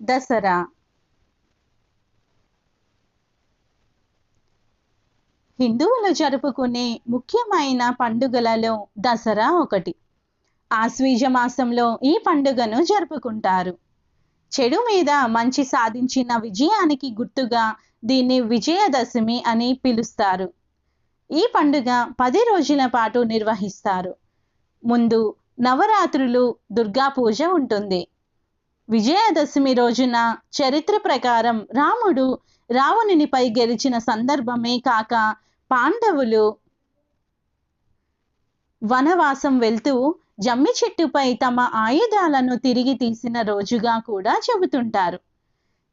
దసరా. హిందువులు జరుపుకునే ముఖ్యమైన పండుగలలో దసరా ఒకటి. ఆశ్వీజ మాసంలో ఈ పండుగను జరుపుకుంటారు. చెడు మీద మంచి సాధించిన విజయానికి గుర్తుగా దీన్ని విజయదశమి అని పిలుస్తారు. ఈ పండుగ పది రోజుల పాటు నిర్వహిస్తారు. ముందు నవరాత్రులు దుర్గా పూజ ఉంటుంది. విజయదశమి రోజున చరిత్ర ప్రకారం రాముడు రావణునిపై గెలిచిన సందర్భమే కాక పాండవులు వనవాసం వెళ్తూ జమ్మి చెట్టుపై తమ ఆయుధాలను తిరిగి తీసిన రోజుగా కూడా చెబుతుంటారు.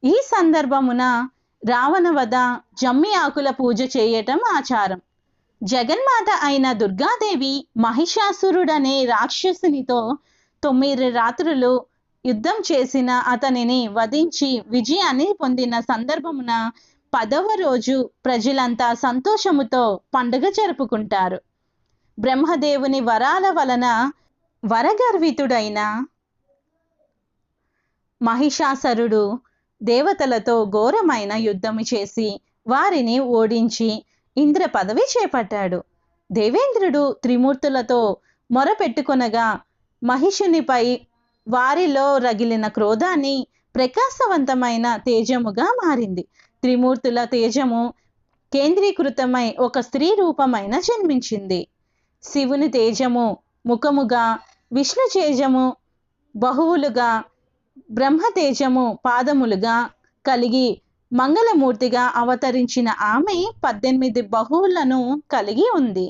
ఈ సందర్భమున రావణ వద జమ్మి ఆకుల పూజ చేయటం ఆచారం. జగన్మాత అయిన దుర్గాదేవి మహిషాసురుడనే రాక్షసునితో తొమ్మిది రాత్రులు యుద్ధం చేసిన అతనిని వధించి విజయాన్ని పొందిన సందర్భమున పదవ రోజు ప్రజలంతా సంతోషముతో పండుగ జరుపుకుంటారు. బ్రహ్మదేవుని వరాల వలన వరగర్వితుడైన మహిషాసరుడు దేవతలతో ఘోరమైన యుద్ధము చేసి వారిని ఓడించి ఇంద్ర పదవి చేపట్టాడు. దేవేంద్రుడు త్రిమూర్తులతో మొరపెట్టుకొనగా మహిషునిపై వారిలో రగిలిన క్రోధాన్ని ప్రకాశవంతమైన తేజముగా మారింది. త్రిమూర్తుల తేజము కేంద్రీకృతమై ఒక స్త్రీ రూపమైన జన్మించింది. శివుని తేజము ముఖముగా విష్ణు తేజము బహువులుగా బ్రహ్మ తేజము పాదములుగా కలిగి మంగళమూర్తిగా అవతరించిన ఆమె పద్దెనిమిది బహువులను కలిగి ఉంది.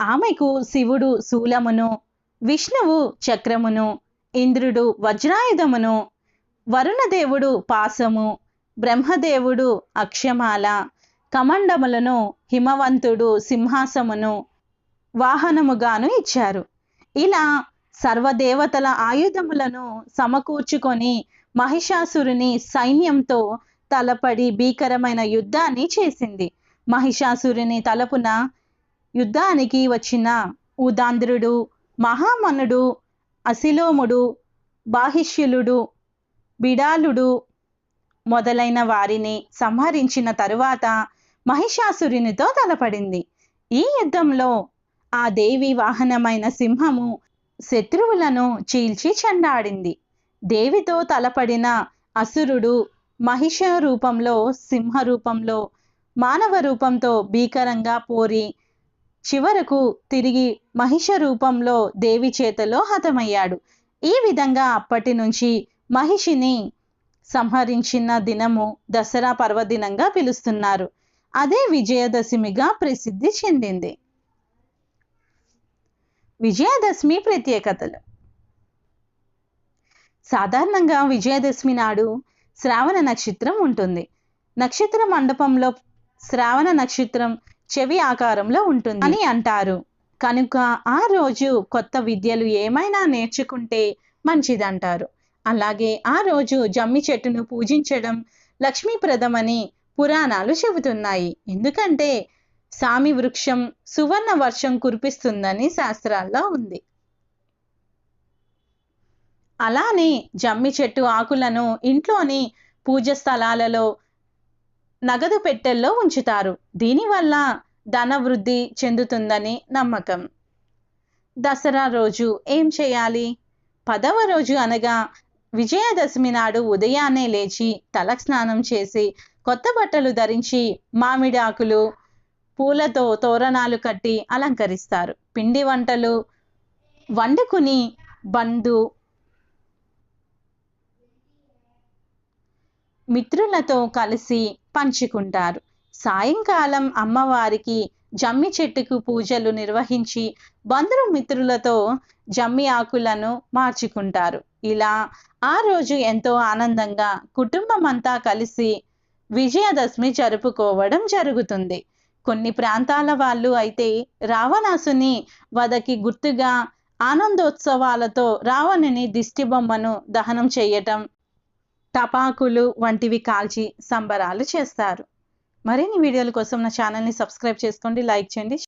ఆమెకు శివుడు శూలమును విష్ణువు చక్రమును ఇంద్రుడు వజ్రాయుధమును వరుణదేవుడు పాసము బ్రహ్మదేవుడు అక్షమాల కమండములను హిమవంతుడు సింహాసమును వాహనముగాను ఇచ్చారు. ఇలా సర్వదేవతల ఆయుధములను సమకూర్చుకొని మహిషాసురుని సైన్యంతో తలపడి భీకరమైన యుద్ధాన్ని చేసింది. మహిషాసురుని తలపున యుద్ధానికి వచ్చిన ఉదాంధ్రుడు మహామనుడు అశిలోముడు బాహిష్యులుడు బిడాలుడు మొదలైన వారిని సంహరించిన తరువాత మహిషాసురునితో తలపడింది. ఈ యుద్ధంలో ఆ దేవి వాహనమైన సింహము శత్రువులను చీల్చి చెండాడింది. దేవితో తలపడిన అసురుడు మహిష రూపంలో సింహ రూపంలో మానవ రూపంతో భీకరంగా పోరి చివరకు తిరిగి మహిష రూపంలో దేవి చేతలో హతమయ్యాడు. ఈ విధంగా అప్పటి నుంచి మహిషిని సంహరించిన దినము దసరా పర్వదినంగా పిలుస్తున్నారు. అదే విజయదశమిగా ప్రసిద్ధి చెందింది. విజయదశమి ప్రత్యేకతలు. సాధారణంగా విజయదశమి నాడు శ్రావణ నక్షత్రం ఉంటుంది. నక్షత్ర మండపంలో శ్రావణ నక్షత్రం చెవి ఆకారంలో ఉంటుంది అని అంటారు. కనుక ఆ రోజు కొత్త విద్యలు ఏమైనా నేర్చుకుంటే మంచిదంటారు. అలాగే ఆ రోజు జమ్మి చెట్టును పూజించడం లక్ష్మీప్రదమని పురాణాలు చెబుతున్నాయి. ఎందుకంటే సామి వృక్షం సువర్ణ వర్షం కురిపిస్తుందని శాస్త్రాల్లో ఉంది. అలానే జమ్మి చెట్టు ఆకులను ఇంట్లోని పూజ స్థలాలలో నగదు పెట్టెల్లో ఉంచుతారు. దీనివల్ల ధన వృద్ధి చెందుతుందని నమ్మకం. దసరా రోజు ఏం చేయాలి? పదవ రోజు అనగా విజయదశమి నాడు ఉదయాన్నే లేచి తలక్ స్నానం చేసి కొత్త బట్టలు ధరించి మామిడి ఆకులు పూలతో తోరణాలు కట్టి అలంకరిస్తారు. పిండి వంటలు వండుకుని బంధు మిత్రులతో కలిసి పంచుకుంటారు. సాయంకాలం అమ్మవారికి జమ్మి చెట్టుకు పూజలు నిర్వహించి బంధుమిత్రులతో జమ్మి ఆకులను మార్చుకుంటారు. ఇలా ఆ రోజు ఎంతో ఆనందంగా కుటుంబం అంతా కలిసి విజయదశమి జరుపుకోవడం జరుగుతుంది. కొన్ని ప్రాంతాల వాళ్ళు అయితే రావణాసుని వదకి గుర్తుగా ఆనందోత్సవాలతో రావణుని దిష్టిబొమ్మను దహనం చేయటం టపాకులు వంటివి కాల్చి సంబరాలు చేస్తారు. మరిన్ని వీడియోల కోసం నా ఛానల్ని సబ్స్క్రైబ్ చేసుకోండి లైక్ చేయండి.